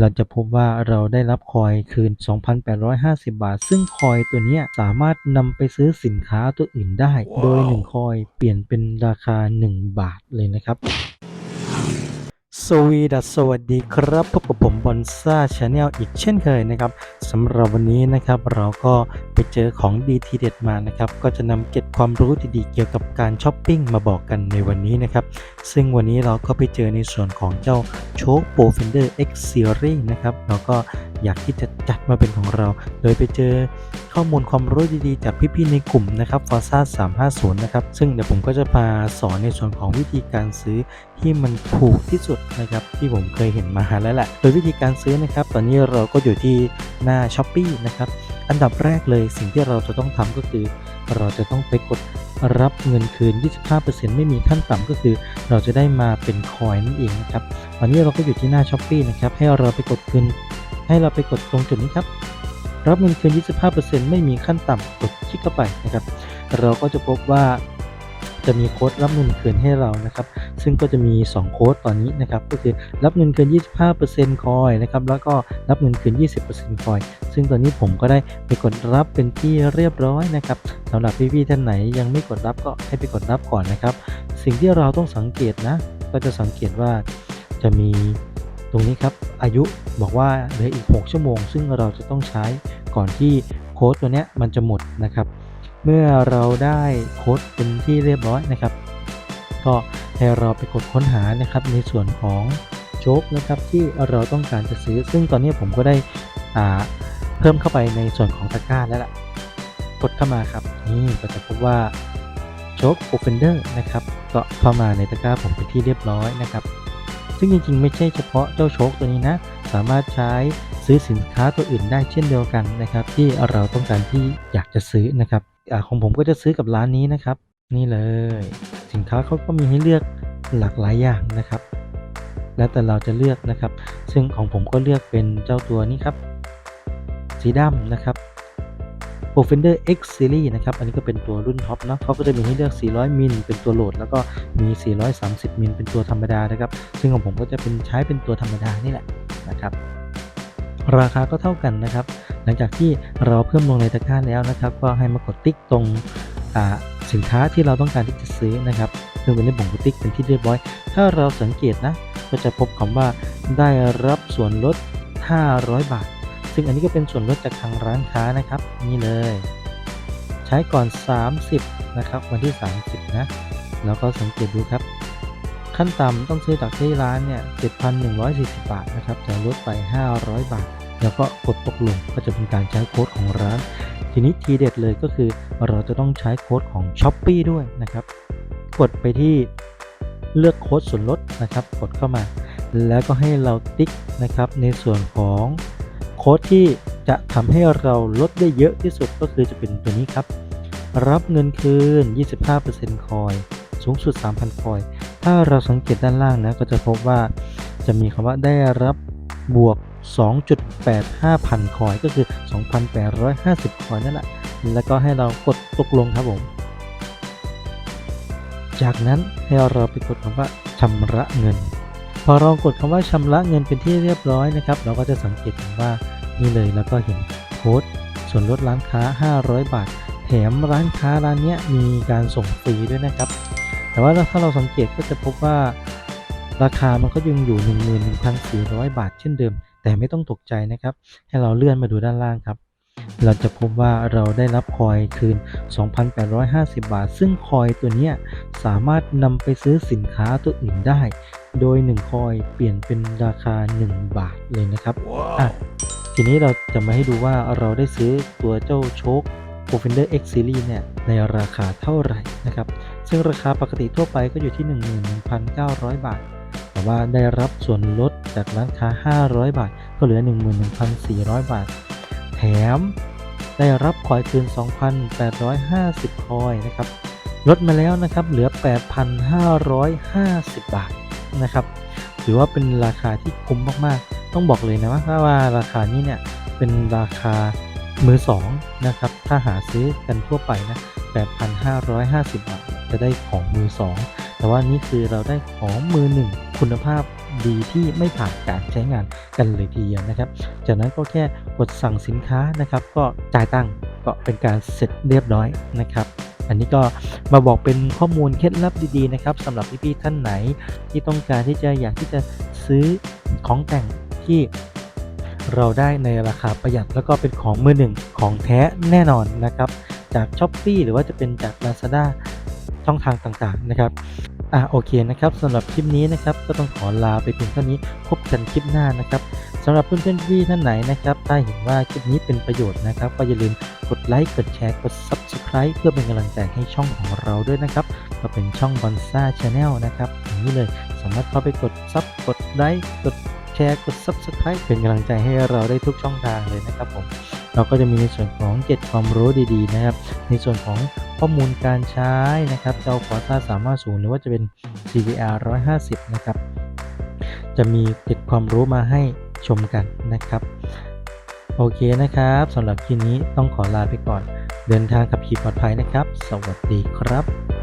เราจะพบว่าเราได้รับคอยคืน 2,850 บาท ซึ่งคอยตัวเนี้ยสามารถนำไปซื้อสินค้าตัวอื่นได้โดย 1 คอยเปลี่ยนเป็นราคา 1 บาทเลยนะครับ สวีดัสสวัสดีครับพบกับผมบอนซ่าชาแนลอีกเช่นเคยนะครับสำหรับวันนี้นะครับเราก็ไปเจอของดีทีเด็ดมานะครับก็จะนำเก็บความรู้ดีๆเกี่ยวกับการช้อปปิ้งมาบอกกันในวันนี้นะครับซึ่งวันนี้เราก็ไปเจอในส่วนของเจ้าโชคโปรเฟนเดอร์ X Series นะครับเราก็ อยากที่จะจัดมาเป็นของเรา โดยไปเจอข้อมูลความรู้ดีๆ จากพี่ๆในกลุ่มนะครับ f o r z a 350 นะครับ ซึ่งเดี๋ยวผมก็จะมาสอนในส่วนของวิธีการซื้อที่มันถูกที่สุดนะครับที่ผมเคยเห็นมาแล้วแหละ โดยวิธีการซื้อนะครับ ตอนนี้เราก็อยู่ที่หน้า s h อ p e e นะครับ อันดับแรกเลยสิ่งที่เราจะต้องทำก็คือ เราจะต้องไปกดรับเงินคืน 25%ไม่มีขั้นต่ำก็คือ เราจะได้มาเป็นคอยนั่นเองนะครับตอนนี้เราก็อยู่ที่หน้า s h อ p e e นะครับ ให้เราไปกดคืน ให้เราไปกดตรงจุดนี้ครับ รับเงินคืน 25%ไม่มีขั้นต่ำกดคลิกเข้าไปนะครับ เราก็จะพบว่าจะมีโค้ดรับเงินคืนให้เรานะครับ ซึ่งก็จะมี 2 โค้ดตอนนี้นะครับ ก็คือรับเงินคืน 25%คอยนะครับ แล้วก็รับเงินคืน 20%คอย ซึ่งตอนนี้ผมก็ได้ไปกดรับเป็นที่เรียบร้อยนะครับสำหรับพี่ๆท่านไหนยังไม่กดรับก็ให้ไปกดรับก่อนนะครับ สิ่งที่เราต้องสังเกตนะ ก็จะสังเกตว่าจะมี ตรงนี้ครับอายุบอกว่าเหลืออีก 6 ชั่วโมง ซึ่งเราจะต้องใช้ก่อนที่โค้ดตัวนี้มันจะหมดนะครับ เมื่อเราได้โค้ดเป็นที่เรียบร้อยนะครับ ก็ให้เราไปกดค้นหานะครับในส่วนของโจ๊กนะครับที่เราต้องการจะซื้อ ซึ่งตอนนี้ผมก็ได้เพิ่มเข้าไปในส่วนของตะกร้าแล้วล่ะกดเข้ามาครับนี่ก็จะพบว่าโจ๊กโอเฟนเดอร์นะครับก็เข้ามาในตะกร้าผมเป็นที่เรียบร้อยนะครับ ซึ่งจริงๆ ไม่ใช่เฉพาะเจ้าโชคตัวนี้นะ สามารถใช้ซื้อสินค้าตัวอื่นได้เช่นเดียวกันนะครับ ที่เราต้องการที่อยากจะซื้อนะครับอของผมก็จะซื้อกับร้านนี้นะครับ นี่เลย สินค้าเขาก็มีให้เลือกหลากหลายอย่างนะครับ แล้วแต่เราจะเลือกนะครับ ซึ่งของผมก็เลือกเป็นเจ้าตัวนี้ครับ สีดำนะครับ p r o f e n d e r X Series นะครับ อันนี้ก็เป็นตัวรุ่นท็อปเนาะเขาก็จะมีให้เลือก 400 มิล เป็นตัวโหลด แล้วก็มี 430 มิล เป็นตัวธรรมดานะครับ ซึ่งของผมก็จะเป็นใช้เป็นตัวธรรมดานี่แหละนะครับ ราคาก็เท่ากันนะครับ หลังจากที่เราเพิ่มลงในตะกร้าแล้วนะครับ ก็ให้มากดติ๊กตรงสินค้าที่เราต้องการที่จะซื้อนะครับ ซึ่งเป็นที่ผมกติ๊กเป็นที่เรียบร้อย ถ้าเราสังเกตนะ ก็จะพบคำว่าได้รับส่วนลด 500 บาท ซึ่งอันนี้ก็เป็นส่วนลดจากทางร้านค้านะครับ นี่เลย ใช้ก่อน 30 นะครับ วันที่ 30 นะ แล้วก็สังเกตดูครับ ขั้นต่ำต้องซื้อจากที่ร้านเนี่ย 7,140 บาทนะครับจะลดไป 500 บาท แล้วก็กดตกลงก็จะเป็นการใช้โค้ดของร้าน ทีนี้ทีเด็ดเลยก็คือเราจะต้องใช้โค้ดของ s h อ p e e ด้วยนะครับ กดไปที่เลือกโค้ดส่วนลดนะครับ กดเข้ามา แล้วก็ให้เราติ๊กนะครับในส่วนของ ค้ดที่จะทำให้เราลดได้เยอะที่สุดก็คือจะเป็นตัวนี้ครับ รับเงินคืน 25%คอยสูงสุด 3,000 คอย ถ้าเราสังเกตด้านล่างนะ ก็จะพบว่าจะมีคำว่าได้รับบวก 2.85 พันคอยก็คือ 2,850 คอยนั่นแหละ แล้วก็ให้เรากดตกลงครับผม จากนั้นให้เราไปกดคำว่าชำระเงิน พอเรากดคำว่าชำระเงินเป็นที่เรียบร้อยนะครับ เราก็จะสังเกตเห็นว่า นี่เลยแล้วก็เห็นโค้ดส่วนลดร้านค้า 500 บาท แถมร้านค้าร้านเนี้ยมีการส่งฟรีด้วยนะครับ แต่ว่าถ้าเราสังเกตก็จะพบว่า ราคามันก็ยังอยู่ 11,400 บาทเช่นเดิม แต่ไม่ต้องตกใจนะครับ ให้เราเลื่อนมาดูด้านล่างครับ เราจะพบว่าเราได้รับคอยคืน 2,850 บาท ซึ่งคอยตัวเนี้ยสามารถนำไปซื้อสินค้าตัวอื่นได้ โดย 1 คอยเปลี่ยนเป็นราคา 1 บาทเลยนะครับอะ ทีนี้เราจะมาให้ดูว่าเราได้ซื้อตัวเจ้าโชค p r o f e n d e r X Series เนี่ยในราคาเท่าไหร่นะครับ ซึ่งราคาปกติทั่วไปก็อยู่ที่ 11,900 บาท แต่ว่าได้รับส่วนลดจากร้านค้า 500 บาท ก็เหลือ 11,400 บาท แถมได้รับคอยคืน 2,850 คอยนะครับ ลดมาแล้วนะครับเหลือ 8,550 บาทนะครับ ถือว่าเป็นราคาที่คุ้มมากๆ ต้องบอกเลยนะว่าว่าราคานี้เนี่ยเป็นราคามือสองนะครับ ถ้าหาซื้อกันทั่วไปนะ 8,550 บาท จะได้ของมือสองแต่ว่านี่คือเราได้ของมือหนึ่งคุณภาพดีที่ไม่ผ่านการใช้งานกันเลยทีเดียวนะครับ จากนั้นก็แค่กดสั่งสินค้านะครับ ก็จ่ายตังค์ก็เป็นการเสร็จเรียบร้อยนะครับอันนี้ก็มาบอกเป็นข้อมูลเคล็ดลับดีๆนะครับสำหรับพี่ๆท่านไหน ที่ต้องการที่จะอยากที่จะซื้อของแต่ง ที่เราได้ในราคาประหยัดแล้วก็เป็นของมือหนึ่งของแท้แน่นอนนะครับ จาก s h อ p e e หรือว่าจะเป็นจาก Lazada ช่องทางต่างๆนะครับอะโอเคนะครับสำหรับคลิปนี้นะครับก็ต้องขอลาไปเพียงเท่านี้พบกันคลิปหน้านะครับสำหรับเพื่อนๆพี่ท่านไหนนะครับถ้าเห็นว่าคลิปนี้เป็นประโยชน์นะครับ ก็อย่าลืมกดไลค์กดแชร์กด Subscribe เพื่อเป็นกำลังใจให้ช่องของเราด้วยนะครับก็เป็นช่อง b o n s a Channel นะครับอย่างนี้เลยสามารถเข้าไปกดซับกดไลค์กด แชร์กด Subscribe เป็นกำลังใจให้เราได้ทุกช่องทางเลยนะครับผมเราก็จะมีในส่วนของ7ความรู้ดีๆนะครับ ในส่วนของข้อมูลการใช้นะครับเจ้าฟอร์ซ่า350หรือว่าจะเป็น CVR 150 นะครับ จะมีเก็บความรู้มาให้ชมกันนะครับ โอเคนะครับสำหรับคลิปนี้ต้องขอลาไปก่อน เดินทางขับขี่ปลอดภัยนะครับ สวัสดีครับ